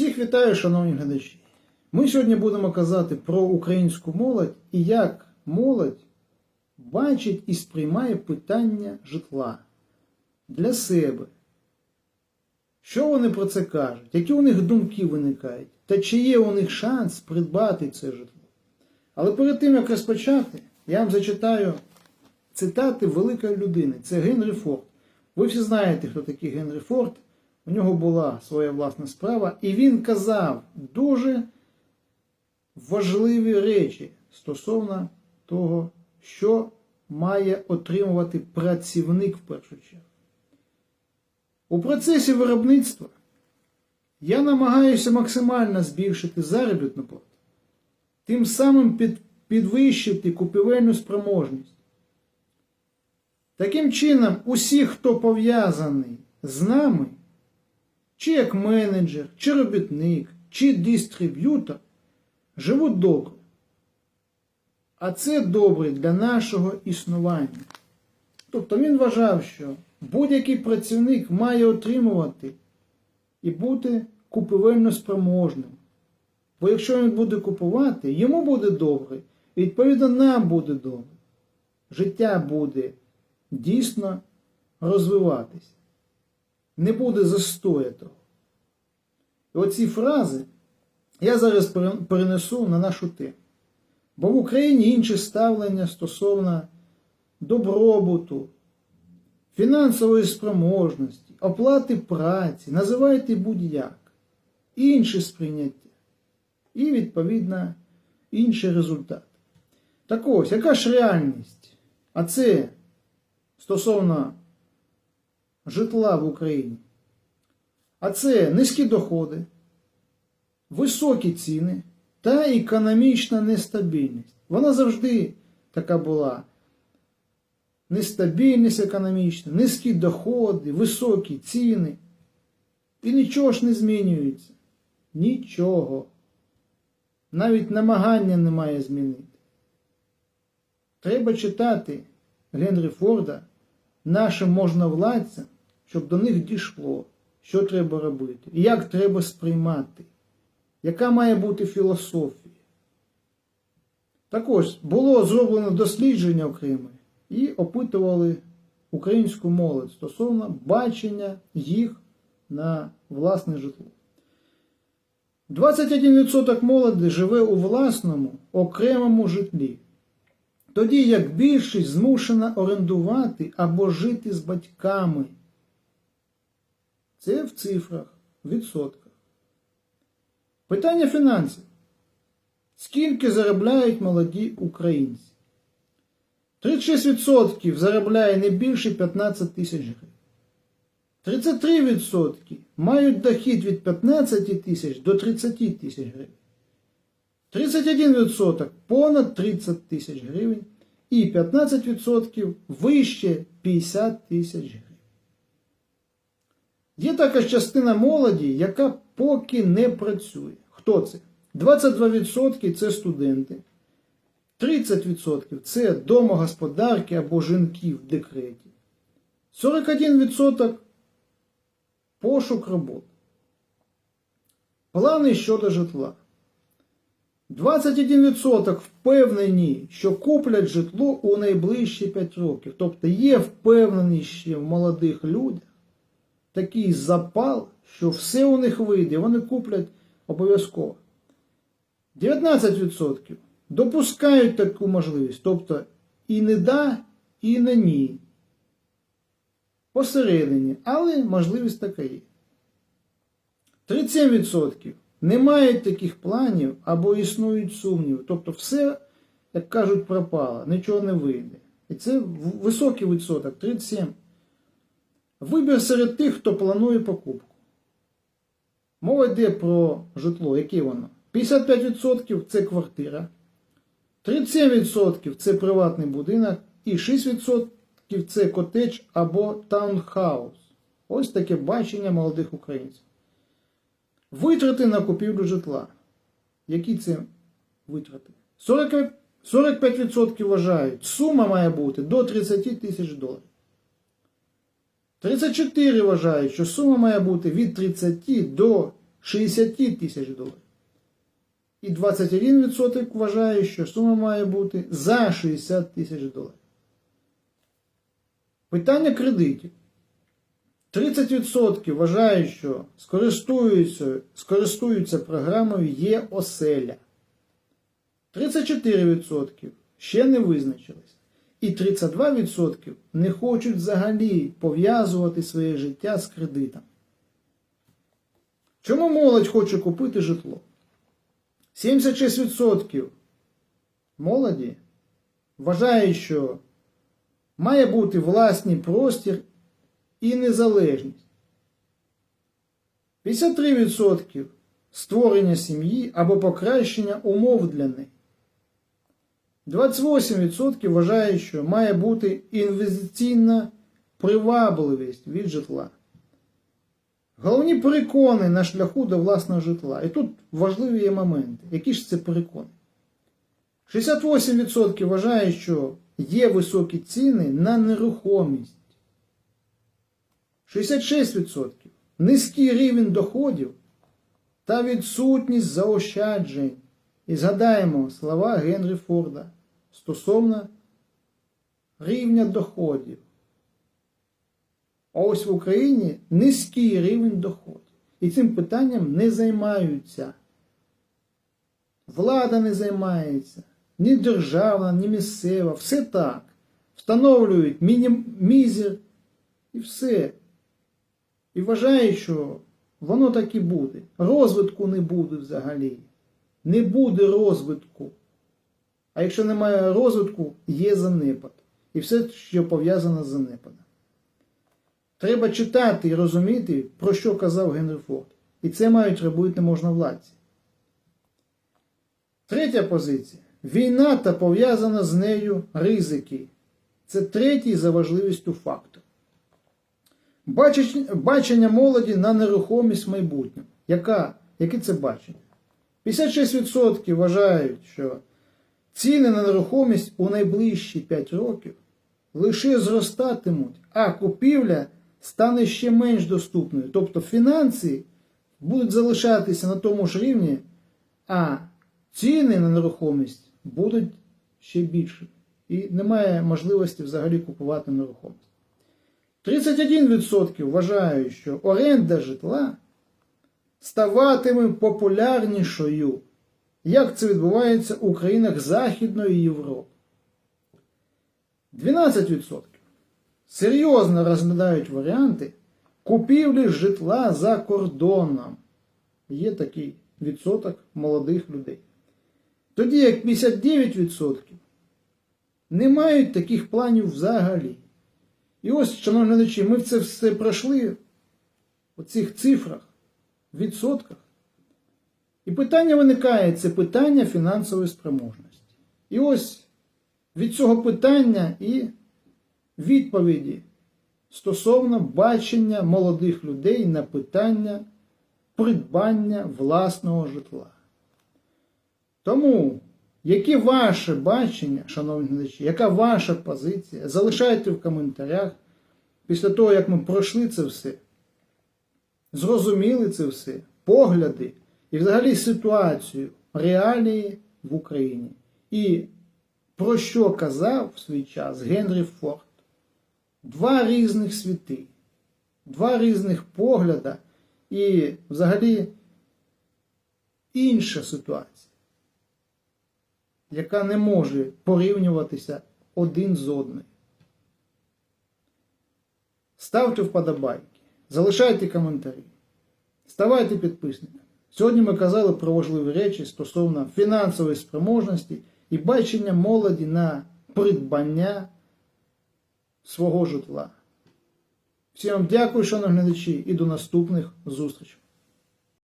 Всіх вітаю, шановні глядачі. Ми сьогодні будемо казати про українську молодь і як молодь бачить і сприймає питання житла для себе. Що вони про це кажуть? Які у них думки виникають? Та чи є у них шанс придбати це житло? Але перед тим, як розпочати, я вам зачитаю цитати великої людини. Це Генрі Форд. Ви всі знаєте, хто такий Генрі Форд. У нього була своя власна справа, і він казав дуже важливі речі стосовно того, що має отримувати працівник в першу чергу. У процесі виробництва я намагаюся максимально збільшити заробітну плату, тим самим під, підвищити купівельну спроможність. Таким чином, усі, хто пов'язаний з нами, чи як менеджер, чи робітник, чи дистриб'ютор, живуть добре. А це добре для нашого існування. Тобто він вважав, що будь-який працівник має отримувати і бути купівельно спроможним. Бо якщо він буде купувати, йому буде добре, і відповідно нам буде добре. Життя буде дійсно розвиватися. Не буде застоя того. І оці фрази я зараз перенесу на нашу тему. Бо в Україні інше ставлення стосовно добробуту, фінансової спроможності, оплати праці, називайте будь-як, інше сприйняття і, відповідно, інший результат. Так ось, яка ж реальність? А це стосовно житла в Україні. А це низькі доходи, високі ціни та економічна нестабільність. Вона завжди така була. Нестабільність економічна, низькі доходи, високі ціни. І нічого ж не змінюється. Нічого. Навіть намагання немає змінити. Треба читати Генрі Форда нашим можновладцям, щоб до них дійшло, що треба робити, як треба сприймати, яка має бути філософія. Також було зроблено дослідження окреме і опитували українську молодь стосовно бачення їх на власне житло. 21% молоді живе у власному окремому житлі. Тоді як більшість змушена орендувати або жити з батьками. Це в цифрах, в відсотках. Питання фінансів. Скільки заробляють молоді українці? 36% заробляє не більше 15 тисяч гривень. 33% мають дохід від 15 тисяч до 30 тисяч гривень. 31% понад 30 тисяч гривень і 15% вище 50 тисяч гривень. Є також частина молоді, яка поки не працює. Хто це? 22% це студенти, 30% це домогосподарки або жінки в декреті, 41% пошук роботи. Плани щодо житла. 21% впевнені, що куплять житло у найближчі 5 років. Тобто є впевненість ще в молодих людях такий запал, що все у них вийде, вони куплять обов'язково. 19% допускають таку можливість. Тобто і не да, і не ні. Посередині, але можливість така є. 37% не мають таких планів або існують сумніви. Тобто все, як кажуть, пропало, нічого не вийде. І це високий відсоток, 37. Вибір серед тих, хто планує покупку. Мова йде про житло, яке воно? 55% це квартира, 37% це приватний будинок і 6% це котедж або таунхаус. Ось таке бачення молодих українців. Витрати на купівлю житла. Які це витрати? 40, 45% вважають, сума має бути до 30 тисяч доларів. 34 вважають, що сума має бути від 30 до 60 тисяч доларів. І 21% вважає, що сума має бути за 60 тисяч доларів. Питання кредитів. 30% вважають, що скористуються, скористуються програмою є оселя. 34% ще не визначились. І 32% не хочуть взагалі пов'язувати своє життя з кредитом. Чому молодь хоче купити житло? 76% молоді вважають, що має бути власний простір і незалежність. 53% створення сім'ї або покращення умов для неї. 28% вважають, що має бути інвестиційна привабливість від житла. Головні перекони на шляху до власного житла. І тут важливі є моменти. Які ж це перекони? 68% вважають, що є високі ціни на нерухомість. 66% низький рівень доходів та відсутність заощаджень. І згадаємо слова Генрі Форда стосовно рівня доходів. Ось в Україні низький рівень доходів. І цим питанням не займаються. Влада не займається, ні державна, ні місцева. Все так. Встановлюють мізер і все. І вважають, що воно так і буде. Розвитку не буде взагалі. Не буде розвитку. А якщо немає розвитку, є занепад. І все, що пов'язано з занепадом. Треба читати і розуміти, про що казав Генрі Форд. І це мають робити можновладці. Третя позиція. Війна та пов'язана з нею ризики. Це третій за важливістю фактор. Бачення молоді на нерухомість в майбутньому. Яка, Яке це бачення? 56% вважають, що ціни на нерухомість у найближчі 5 років лише зростатимуть, а купівля стане ще менш доступною. Тобто фінанси будуть залишатися на тому ж рівні, а ціни на нерухомість будуть ще більші. І немає можливості взагалі купувати нерухомість. 31% вважають, що оренда житла ставатиме популярнішою, як це відбувається у країнах Західної Європи. 12% серйозно розглядають варіанти купівлі житла за кордоном. Є такий відсоток молодих людей. Тоді як 59% не мають таких планів взагалі. І ось, шановні глядачі, ми це все пройшли у цих цифрах, відсотках. І питання виникає це питання фінансової спроможності. І ось від цього питання і відповіді стосовно бачення молодих людей на питання придбання власного житла. Тому, яке ваше бачення, шановні глядачі, яка ваша позиція? Залишайте в коментарях після того, як ми пройшли це все, зрозуміли це все, погляди і взагалі ситуацію, реалії в Україні. І про що казав в свій час Генрі Форд. Два різних світи, два різних погляда і взагалі інша ситуація, яка не може порівнюватися один з одним. Ставте вподобайки, залишайте коментарі, ставайте підписниками. Сьогодні ми казали про важливі речі стосовно фінансової спроможності і бачення молоді на придбання свого житла. Всім вам дякую, шановні глядачі, і до наступних зустрічей.